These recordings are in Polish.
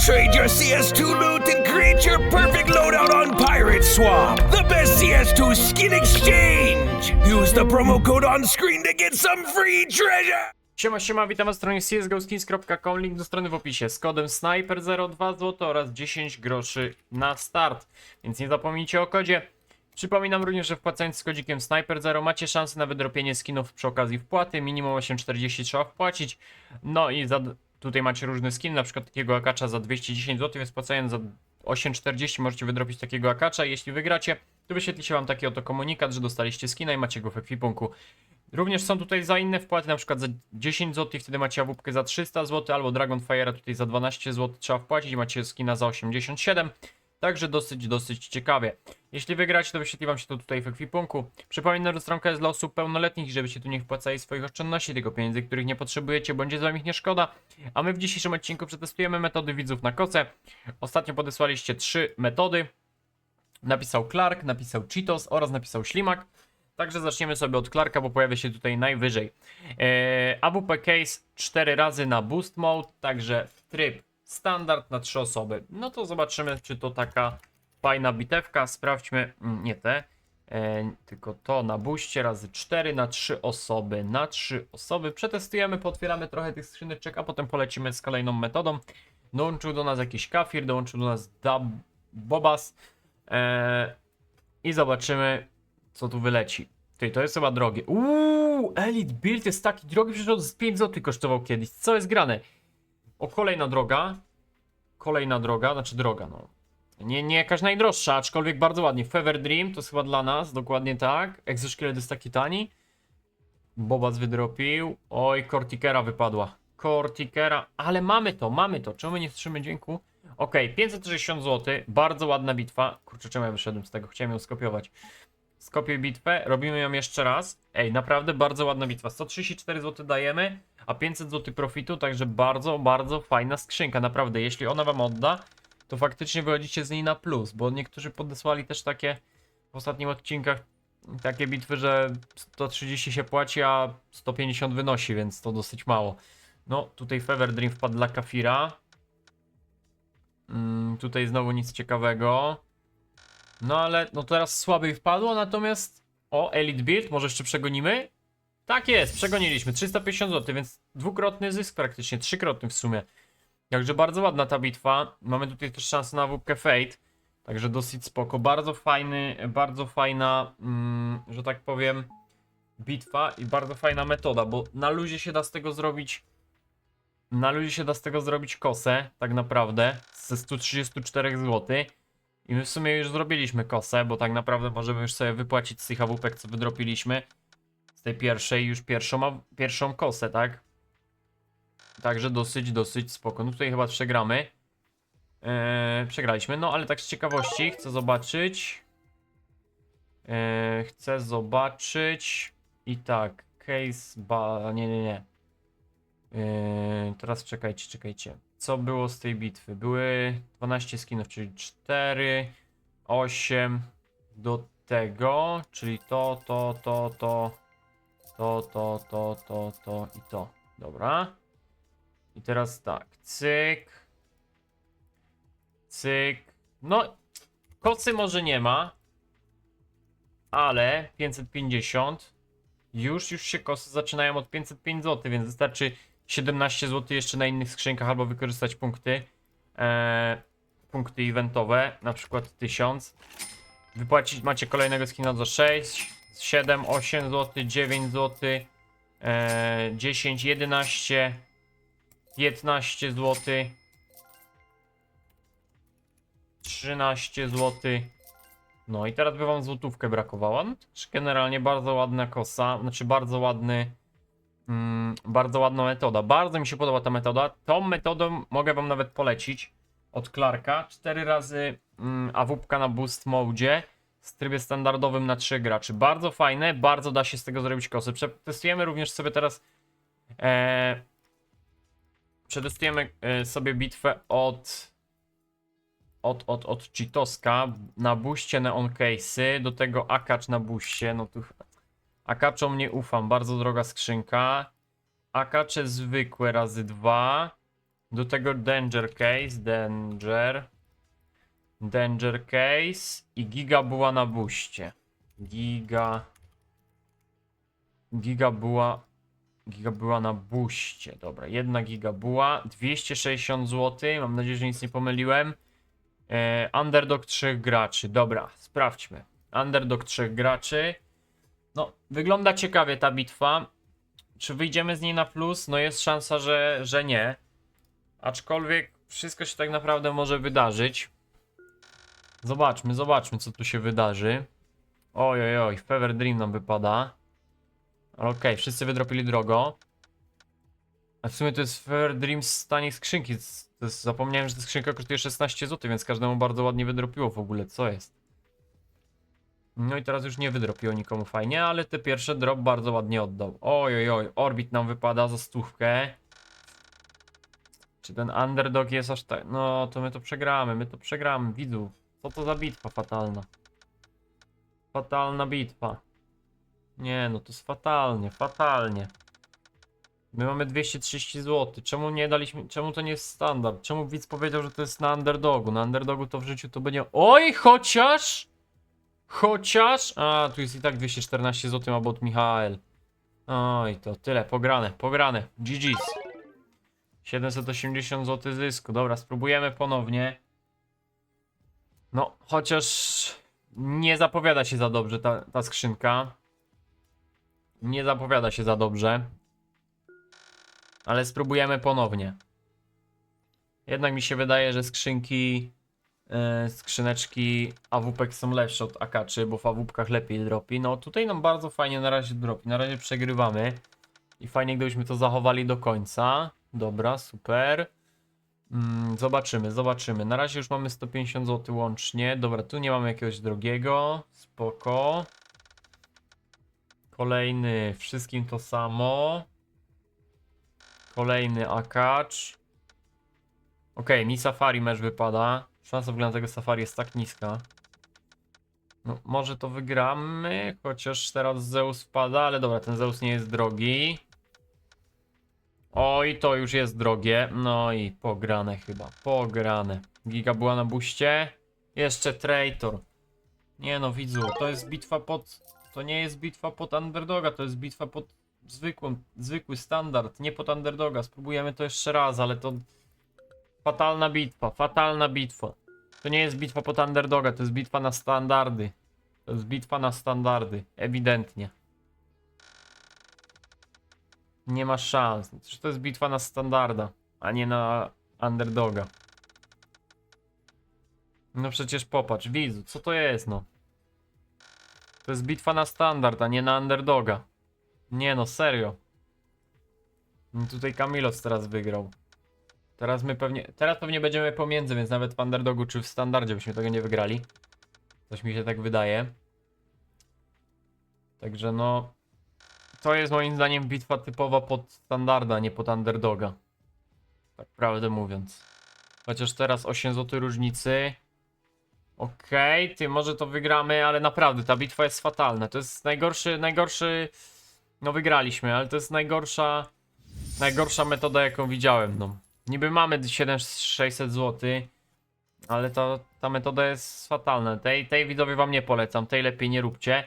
Trade your CS2 loot and create your perfect loadout on Pirate Swamp. The best CS2 skin exchange. Use the promo code on screen to get some free treasure. Siema, siema, witam na stronie csgoskins.com, link do strony w opisie z kodem SNIPER02 zł oraz 10 groszy na start, więc nie zapomnijcie o kodzie. Przypominam również, że wpłacając z kodzikiem SNIPER0 macie szansę na wydropienie skinów przy okazji wpłaty, minimum 8,40 trzeba wpłacić, no i za, tutaj macie różne skiny, na przykład takiego akacza za 210 zł, więc wpłacając za 8,40 możecie wydropić takiego akacza, jeśli wygracie, to wyświetli się wam taki oto komunikat, że dostaliście skina i macie go w ekwipunku. Również są tutaj za inne wpłaty, na przykład za 10 zł, wtedy macie awupkę za 300 zł, albo Dragonfire'a tutaj za 12 zł trzeba wpłacić, macie skina za 87. Także dosyć, dosyć ciekawie. Jeśli wygracie, to wyświetli wam się to tutaj w ekwipunku. Przypominam, że stronka jest dla osób pełnoletnich, żebyście tu nie wpłacali swoich oszczędności, tylko pieniędzy, których nie potrzebujecie, bądź jest wam ich nie szkoda. A my w dzisiejszym odcinku przetestujemy metody widzów na koce. Ostatnio podesłaliście trzy metody. Napisał Clark, napisał Cheetos oraz napisał Ślimak. Także zaczniemy sobie od Clarka, bo pojawia się tutaj najwyżej. Eee, AWP Case 4 razy na Boost Mode, także tryb standard na 3 osoby. No to zobaczymy, czy to taka fajna bitewka. Sprawdźmy, mm, nie te, e, tylko to na booście razy 4 na 3 osoby. Na 3 osoby przetestujemy, potwieramy trochę tych skrzyneczek, a potem polecimy z kolejną metodą. Dołączył do nas jakiś kafir, dołączył do nas Dab Bobas. E, I zobaczymy, co tu wyleci. Ty, to jest chyba drogie. Uuu, Elite Build jest taki drogi, przecież on z 5 zł kosztował kiedyś. Co jest grane? O, kolejna droga. Kolejna droga, znaczy droga, no. Nie, nie jakaś najdroższa, aczkolwiek bardzo ładnie. Fever Dream to jest chyba dla nas, dokładnie tak. Exoskeleton jest taki tani. Bobas wydropił. Oj, Cortikera wypadła. Cortikera, ale mamy to, mamy to. Czemu nie słyszymy dźwięku? Ok, 560 zł, bardzo ładna bitwa. Kurczę, czemu ja wyszedłem z tego? Chciałem ją skopiować. Skopiuj bitwę, robimy ją jeszcze raz. Ej, naprawdę bardzo ładna bitwa. 134 zł dajemy, a 500 zł profitu, także bardzo, bardzo fajna skrzynka. Naprawdę, jeśli ona wam odda, to faktycznie wychodzicie z niej na plus, bo niektórzy podesłali też takie w ostatnich odcinkach takie bitwy, że 130 się płaci, a 150 wynosi, więc to dosyć mało. No, tutaj Fever Dream wpadł dla Kafira. Mm, tutaj znowu nic ciekawego. No ale no teraz słabiej wpadło, natomiast o, Elite Build, może jeszcze przegonimy? Tak jest, przegoniliśmy, 350 zł, więc dwukrotny zysk praktycznie, trzykrotny w sumie. Także bardzo ładna ta bitwa, mamy tutaj też szansę na WP Fate, także dosyć spoko, bardzo fajny, bardzo fajna, mm, że tak powiem, bitwa i bardzo fajna metoda, bo na luzie się da z tego zrobić, na luzie się da z tego zrobić kosę, tak naprawdę, ze 134 zł. I my w sumie już zrobiliśmy kosę, bo tak naprawdę możemy już sobie wypłacić z tych awupek, co wydropiliśmy. Z tej pierwszej już pierwszą, pierwszą kosę, tak? Także dosyć, dosyć spoko. No tutaj chyba przegramy. Eee, przegraliśmy, no ale tak z ciekawości chcę zobaczyć. Eee, chcę zobaczyć. I tak, case ba... nie, nie, nie. Eee, teraz czekajcie, czekajcie. Co było z tej bitwy? Były 12 skinów, czyli 4, 8 do tego, czyli to, to, to, to, to, to, to, to, to i to. Dobra. I teraz tak, cyk, cyk. No, kocy może nie ma, ale 550. Już, już się kosy zaczynają od 505 zł, więc wystarczy 17 zł jeszcze na innych skrzynkach albo wykorzystać punkty. E, punkty eventowe, na przykład 1000. Wypłacić macie kolejnego skina za 6, 7, 8 zł, 9 zł, e, 10, 11, 15 zł, 13 zł. No i teraz by wam złotówkę brakowało. No, generalnie bardzo ładna kosa, znaczy bardzo ładny, mm, bardzo ładna metoda. Bardzo mi się podoba ta metoda. Tą metodą mogę wam nawet polecić od Clarka. 4 razy mm, awupka na boost mode. w trybie standardowym na 3 graczy. Bardzo fajne, bardzo da się z tego zrobić kosy. Przetestujemy również sobie teraz. E, przetestujemy e, sobie bitwę od. Od, od, od Cheetoska na buście Neon Case'y, do tego Akacz na buście, no tu Akaczom nie ufam, bardzo droga skrzynka. Akacze zwykłe razy dwa. Do tego Danger Case, Danger. Danger Case i Giga była na buście. Giga. Giga była. Giga była na buście. Dobra, jedna giga była. 260 zł. Mam nadzieję, że nic nie pomyliłem. E, underdog trzech graczy. Dobra, sprawdźmy. Underdog trzech graczy. No, wygląda ciekawie ta bitwa. Czy wyjdziemy z niej na plus? No jest szansa, że, że nie. Aczkolwiek wszystko się tak naprawdę może wydarzyć. Zobaczmy, zobaczmy co tu się wydarzy. Oj, oj, oj, Fever Dream nam wypada. Okej, wszyscy wydropili drogo. A w sumie to jest Fever Dream z taniej skrzynki. Zapomniałem, że ta skrzynka kosztuje 16 zł, więc każdemu bardzo ładnie wydropiło w ogóle. Co jest? No i teraz już nie wydropiło nikomu fajnie, ale te pierwsze drop bardzo ładnie oddał. Oj, oj, oj, Orbit nam wypada za stówkę. Czy ten underdog jest aż tak? No, to my to przegramy, my to przegramy, widzu. Co to za bitwa fatalna? Fatalna bitwa. Nie, no to jest fatalnie, fatalnie. My mamy 230 zł. Czemu nie daliśmy, czemu to nie jest standard? Czemu widz powiedział, że to jest na underdogu? Na underdogu to w życiu to będzie... Oj, chociaż... Chociaż... A, tu jest i tak 214 zł ma bot Michael. Oj, to tyle, pograne, pograne. GG's. 780 zł zysku. Dobra, spróbujemy ponownie. No, chociaż nie zapowiada się za dobrze ta, ta skrzynka. Nie zapowiada się za dobrze. Ale spróbujemy ponownie. Jednak mi się wydaje, że skrzynki, skrzyneczki AWP są lepsze od akaczy, bo w AWPkach lepiej dropi. No tutaj nam bardzo fajnie na razie dropi. Na razie przegrywamy. I fajnie gdybyśmy to zachowali do końca. Dobra, super. Mm, zobaczymy, zobaczymy. Na razie już mamy 150 zł łącznie. Dobra, tu nie mamy jakiegoś drogiego. Spoko. Kolejny, wszystkim to samo. Kolejny akacz. Okej, mi safari mecz wypada. Szansa wyglądu tego safari jest tak niska. No, może to wygramy, chociaż teraz Zeus wpada, ale dobra, ten Zeus nie jest drogi. Oj, to już jest drogie. No i pograne chyba, pograne. Giga była na buście. Jeszcze Traitor. Nie no, widzu, to jest bitwa pod... To nie jest bitwa pod underdoga, to jest bitwa pod zwykłą, zwykły standard, nie pod underdoga. Spróbujemy to jeszcze raz, ale to... Fatalna bitwa, fatalna bitwa. To nie jest bitwa pod underdoga, to jest bitwa na standardy. To jest bitwa na standardy, ewidentnie. Nie ma szans. To jest bitwa na standarda, a nie na underdoga. No przecież popatrz, widzu, co to jest no? To jest bitwa na standard, a nie na underdoga. Nie no, serio. No Tutaj Kamilos teraz wygrał. Teraz my pewnie, teraz pewnie będziemy pomiędzy, więc nawet w underdogu czy w standardzie byśmy tego nie wygrali. Coś mi się tak wydaje. Także no, to jest moim zdaniem bitwa typowa pod standarda, nie pod underdoga. Tak prawdę mówiąc. Chociaż teraz 8 zł różnicy. Okej, ty może to wygramy, ale naprawdę ta bitwa jest fatalna. To jest najgorszy, najgorszy. No wygraliśmy, ale to jest najgorsza. Najgorsza metoda, jaką widziałem. No. Niby mamy 7600 zł, ale to, ta metoda jest fatalna. Tej, tej widzowie wam nie polecam, tej lepiej nie róbcie,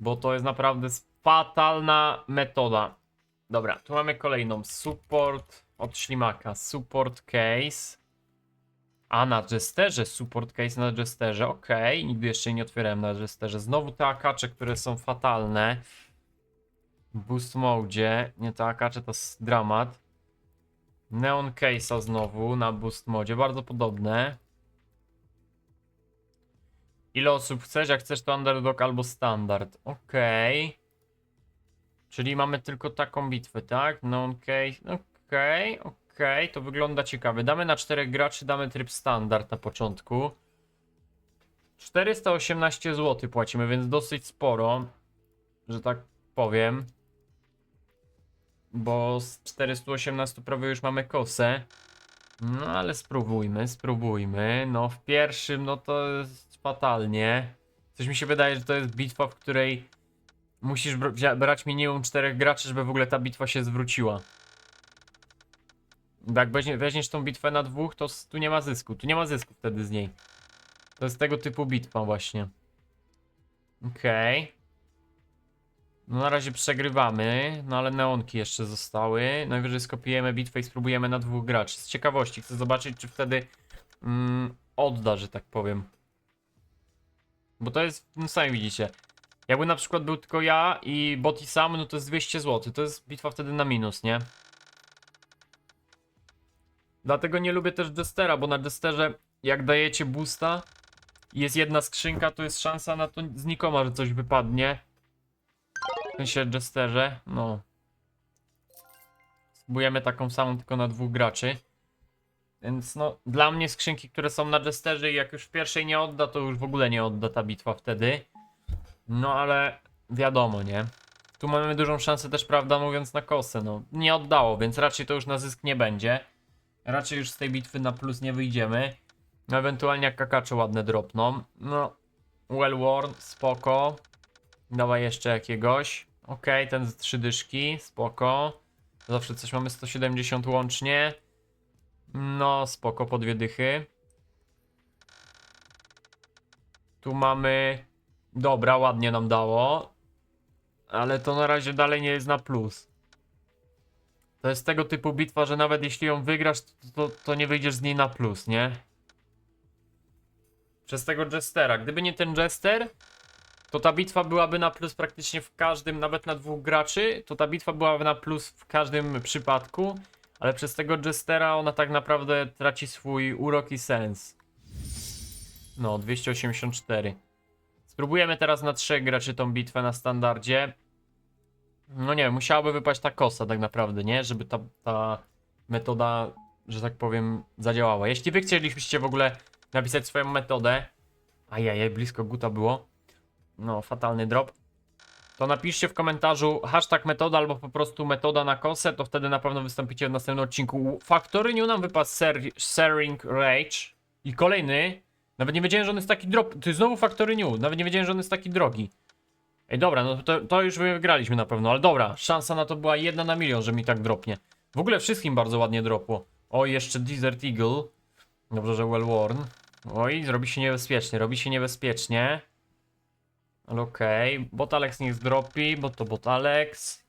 bo to jest naprawdę fatalna metoda. Dobra, tu mamy kolejną. Support od ślimaka. Support case. A na Jesterze, support case na Jesterze, okej, nigdy jeszcze nie otwierałem na Jesterze. Znowu te akacze, które są fatalne. Boost mode, nie te akacze to jest dramat. Neon case'a znowu na boost modzie, bardzo podobne. Ile osób chcesz? Jak chcesz to underdog albo standard, okej. Czyli mamy tylko taką bitwę, tak? Neon case, okej, okej, to wygląda ciekawie. Damy na czterech graczy, damy tryb standard na początku. 418 zł płacimy, więc dosyć sporo, że tak powiem. Bo z 418 prawie już mamy kosę. No ale spróbujmy, spróbujmy. No w pierwszym, no to jest fatalnie. Coś mi się wydaje, że to jest bitwa, w której musisz brać minimum czterech graczy, żeby w ogóle ta bitwa się zwróciła. Jak weźmie, weźmiesz tą bitwę na dwóch, to tu nie ma zysku. Tu nie ma zysku wtedy z niej. To jest tego typu bitwa właśnie. Okej. No na razie przegrywamy, no ale neonki jeszcze zostały. Najwyżej skopiujemy bitwę i spróbujemy na dwóch graczy. Z ciekawości chcę zobaczyć, czy wtedy mm, odda, że tak powiem. Bo to jest, no sami widzicie. Jakby na przykład był tylko ja i Boti sam, no to jest 200 zł. To jest bitwa wtedy na minus, nie? Dlatego nie lubię też Jestera, bo na Jesterze jak dajecie boosta i jest jedna skrzynka, to jest szansa na to znikoma, że coś wypadnie. W sensie Jesterze, no. Spróbujemy taką samą, tylko na dwóch graczy. Więc no, dla mnie skrzynki, które są na Jesterze i jak już w pierwszej nie odda, to już w ogóle nie odda ta bitwa wtedy. No ale wiadomo, nie? Tu mamy dużą szansę też, prawda mówiąc, na kosę, no. Nie oddało, więc raczej to już na zysk nie będzie. Raczej już z tej bitwy na plus nie wyjdziemy. No, ewentualnie jak kakacze ładne dropną. No, well worn, spoko. Dawaj jeszcze jakiegoś. Okej, ten z trzy dyszki, spoko. Zawsze coś mamy 170 łącznie. No, spoko, po dwie dychy. Tu mamy... Dobra, ładnie nam dało. Ale to na razie dalej nie jest na plus. To jest tego typu bitwa, że nawet jeśli ją wygrasz, to, to, to nie wyjdziesz z niej na plus, nie? Przez tego Jestera. Gdyby nie ten Jester, to ta bitwa byłaby na plus praktycznie w każdym, nawet na dwóch graczy, to ta bitwa byłaby na plus w każdym przypadku, ale przez tego Jestera ona tak naprawdę traci swój urok i sens. No, 284. Spróbujemy teraz na trzech graczy tą bitwę na standardzie. No nie wiem, musiałaby wypaść ta kosa tak naprawdę, nie? Żeby ta, ta metoda, że tak powiem, zadziałała. Jeśli wy chcielibyście w ogóle napisać swoją metodę, ajajaj, blisko guta było, no fatalny drop, to napiszcie w komentarzu hashtag metoda albo po prostu metoda na kosę, to wtedy na pewno wystąpicie w następnym odcinku. Factory New nam wypadł Ser Searing Rage i kolejny, nawet nie wiedziałem, że on jest taki drop, to jest znowu Factory New, nawet nie wiedziałem, że on jest taki drogi. Ej, dobra, no to, to już wygraliśmy na pewno, ale dobra, szansa na to była jedna na milion, że mi tak dropnie. W ogóle wszystkim bardzo ładnie dropło. O, jeszcze Desert Eagle. Dobrze, że well worn. Oj, robi się niebezpiecznie, robi się niebezpiecznie. Okej, okay. bot Alex niech zdropi, bo to bot Alex.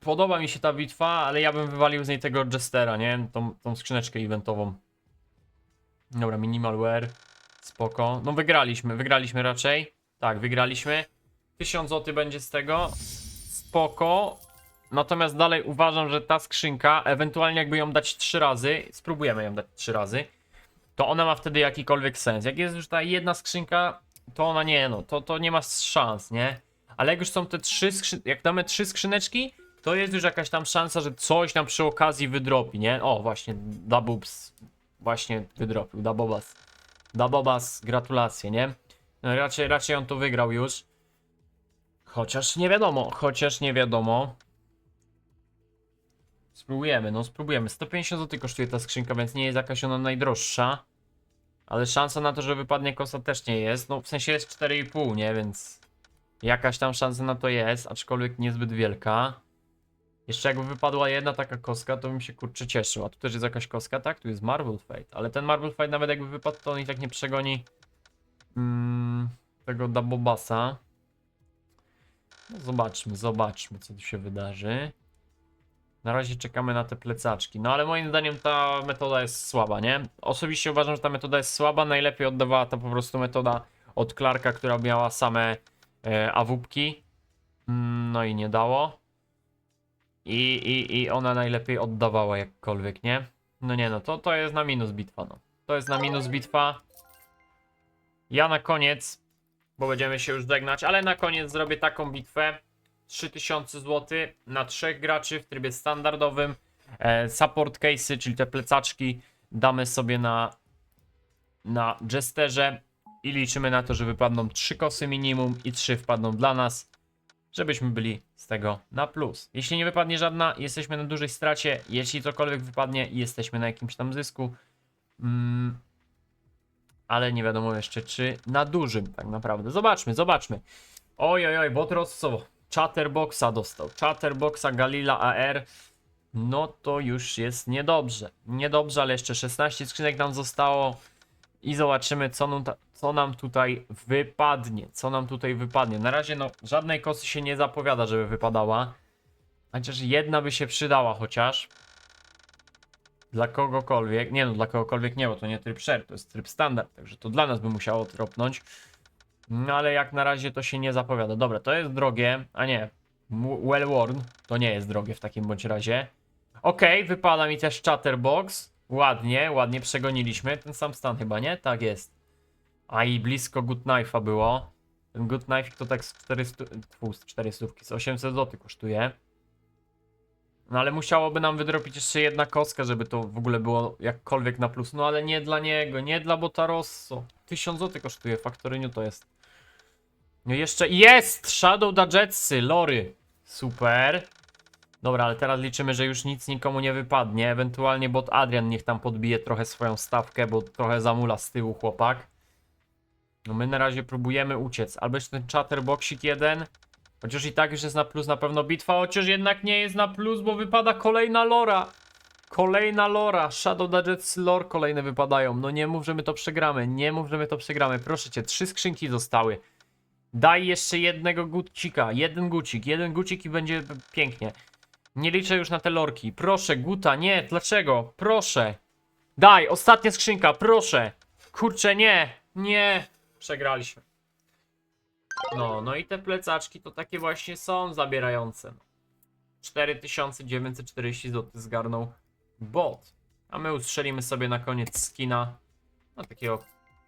Podoba mi się ta bitwa, ale ja bym wywalił z niej tego Jestera, nie? Tą, tą skrzyneczkę eventową. Dobra, minimalware. Spoko. No wygraliśmy, wygraliśmy raczej. Tak, wygraliśmy. 1000 zł będzie z tego. Spoko. Natomiast dalej uważam, że ta skrzynka, ewentualnie jakby ją dać 3 razy, spróbujemy ją dać 3 razy, to ona ma wtedy jakikolwiek sens. Jak jest już ta jedna skrzynka, to ona nie, no, to, to nie ma szans, nie? Ale jak już są te trzy skrzynki, jak damy trzy skrzyneczki, to jest już jakaś tam szansa, że coś nam przy okazji wydropi, nie? O, właśnie, Dabubs właśnie wydropił, Dabobas. Dabobas, gratulacje, nie? No, raczej, raczej on to wygrał już. Chociaż nie wiadomo, chociaż nie wiadomo. Spróbujemy, no spróbujemy. 150 zł kosztuje ta skrzynka, więc nie jest jakaś ona najdroższa. Ale szansa na to, że wypadnie kosa też nie jest. No w sensie jest 4,5, nie? Więc jakaś tam szansa na to jest, aczkolwiek niezbyt wielka. Jeszcze jakby wypadła jedna taka koska, to bym się kurczę cieszył. A tu też jest jakaś koska, tak? Tu jest Marble Fate. Ale ten Marble Fate nawet jakby wypadł, to on i tak nie przegoni mm, tego Dabobasa. No zobaczmy, zobaczmy co tu się wydarzy. Na razie czekamy na te plecaczki. No ale moim zdaniem ta metoda jest słaba, nie? Osobiście uważam, że ta metoda jest słaba. Najlepiej oddawała ta po prostu metoda od Clarka, która miała same e, awupki. Mm, no i nie dało. I, i, I ona najlepiej oddawała jakkolwiek, nie? No nie no, to, to jest na minus bitwa, no. To jest na minus bitwa. Ja na koniec, bo będziemy się już żegnać, ale na koniec zrobię taką bitwę. 3000 zł na trzech graczy w trybie standardowym. E, support case'y, czyli te plecaczki, damy sobie na na Jesterze i liczymy na to, że wypadną 3 kosy minimum i 3 wpadną dla nas, żebyśmy byli z tego na plus. Jeśli nie wypadnie żadna, jesteśmy na dużej stracie. Jeśli cokolwiek wypadnie, jesteśmy na jakimś tam zysku. Mm, ale nie wiadomo jeszcze, czy na dużym tak naprawdę. Zobaczmy, zobaczmy. Oj, oj, oj, Botros co? Chatterboxa dostał. Chatterboxa Galila AR. No to już jest niedobrze. Niedobrze, ale jeszcze 16 skrzynek nam zostało. I zobaczymy, co nam, co nam tutaj wypadnie. Co nam tutaj wypadnie. Na razie, no, żadnej kosy się nie zapowiada, żeby wypadała. Chociaż jedna by się przydała, chociaż. Dla kogokolwiek. Nie no, dla kogokolwiek nie, bo to nie tryb share, to jest tryb standard. Także to dla nas by musiało tropnąć. No ale jak na razie to się nie zapowiada. Dobra, to jest drogie. A nie. Well worn. To nie jest drogie w takim bądź razie. Okej, wypada mi też Chatterbox. Ładnie, ładnie przegoniliśmy. Ten sam stan chyba, nie? Tak jest. A i blisko Good Knife'a było. Ten Good Knife to tak z 400, tfu, z 400, z 800 zł kosztuje. No ale musiałoby nam wydropić jeszcze jedna kostka, żeby to w ogóle było jakkolwiek na plus. No ale nie dla niego, nie dla Botarosso. 1000 zł kosztuje, Factoryniu to jest. No jeszcze jest! Shadow Dajetsy, Lory. Super. Dobra, ale teraz liczymy, że już nic nikomu nie wypadnie. Ewentualnie bot Adrian niech tam podbije trochę swoją stawkę, bo trochę zamula z tyłu chłopak. No my na razie próbujemy uciec. Albo jeszcze ten chatterboxik jeden. Chociaż i tak już jest na plus na pewno bitwa, chociaż jednak nie jest na plus, bo wypada kolejna lora. Kolejna lora. Shadow Gadgets lore kolejne wypadają. No nie mów, że my to przegramy. Nie mów, że my to przegramy. Proszę cię, trzy skrzynki zostały. Daj jeszcze jednego gucika. Jeden gucik. Jeden gucik i będzie pięknie. Nie liczę już na te lorki. Proszę, guta, nie. Dlaczego? Proszę. Daj, ostatnia skrzynka, proszę. Kurczę, nie. Nie. Przegraliśmy. No, no i te plecaczki to takie właśnie są zabierające. 4940 zł zgarnął bot. A my ustrzelimy sobie na koniec skina. No takiego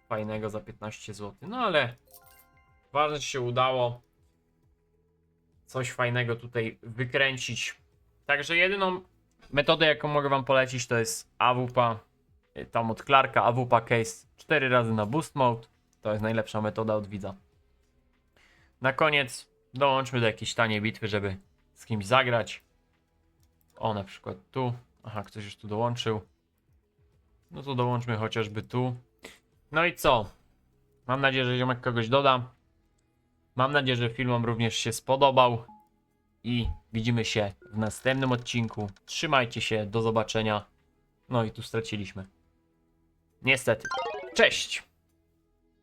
fajnego za 15 zł. No ale ważne, że się udało coś fajnego tutaj wykręcić. Także jedyną metodę, jaką mogę wam polecić, to jest AWP. y, Tam od Clarka, AWP case 4 razy na boost mode. To jest najlepsza metoda od widza. Na koniec dołączmy do jakiejś taniej bitwy, żeby z kimś zagrać. O, na przykład tu. Aha, ktoś już tu dołączył. No to dołączmy chociażby tu. No i co? Mam nadzieję, że ziomek kogoś doda. Mam nadzieję, że film również się spodobał. I widzimy się w następnym odcinku. Trzymajcie się, do zobaczenia. No i tu straciliśmy. Niestety. Cześć!